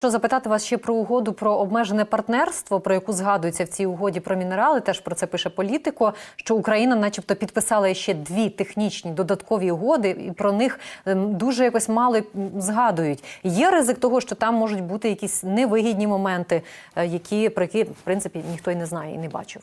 Що запитати вас ще про угоду про обмежене партнерство, про яку згадується в цій угоді про мінерали. Теж про це пише політико. Що Україна, начебто, підписала ще дві технічні додаткові угоди, і про них ем, дуже якось мало згадують. Є ризик того, що там можуть бути якісь невигідні моменти, е, які про які в принципі ніхто й не знає і не бачив.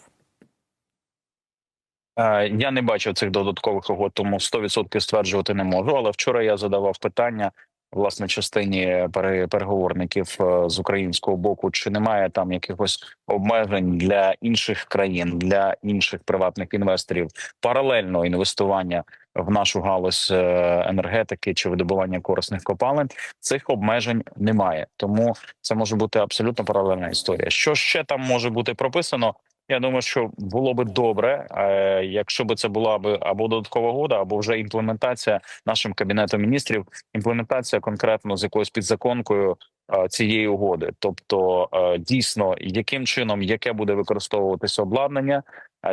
Е, Я не бачив цих додаткових угод, тому 100% стверджувати не можу. Але вчора я задавав питання власне частині пере- переговорників е, з українського боку, чи немає там якихось обмежень для інших країн, для інших приватних інвесторів паралельно інвестування в нашу галузь е, енергетики чи видобування корисних копалин. Цих обмежень немає, тому це може бути абсолютно паралельна історія. Що ще там може бути прописано? Я думаю, що було би добре, е, якщо би це була би або додаткова угода, або вже імплементація нашим кабінетом міністрів, імплементація конкретно з якоюсь підзаконкою е, цієї угоди. Тобто, е, дійсно, яким чином яке буде використовуватися обладнання,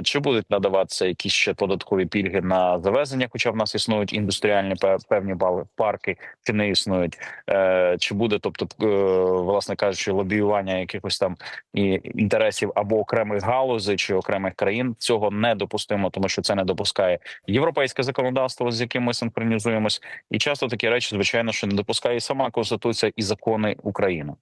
чи будуть надаватися якісь ще додаткові пільги на завезення, хоча в нас існують індустріальні певні бали- парки, чи не існують, Е, чи буде, тобто, е, власне кажучи, лобіювання якихось там і інтересів або окремих галузей чи окремих країн? Цього недопустимо, тому що це не допускає європейське законодавство, з яким ми синхронізуємось, і часто такі речі, звичайно, що не допускає і сама конституція і закони України.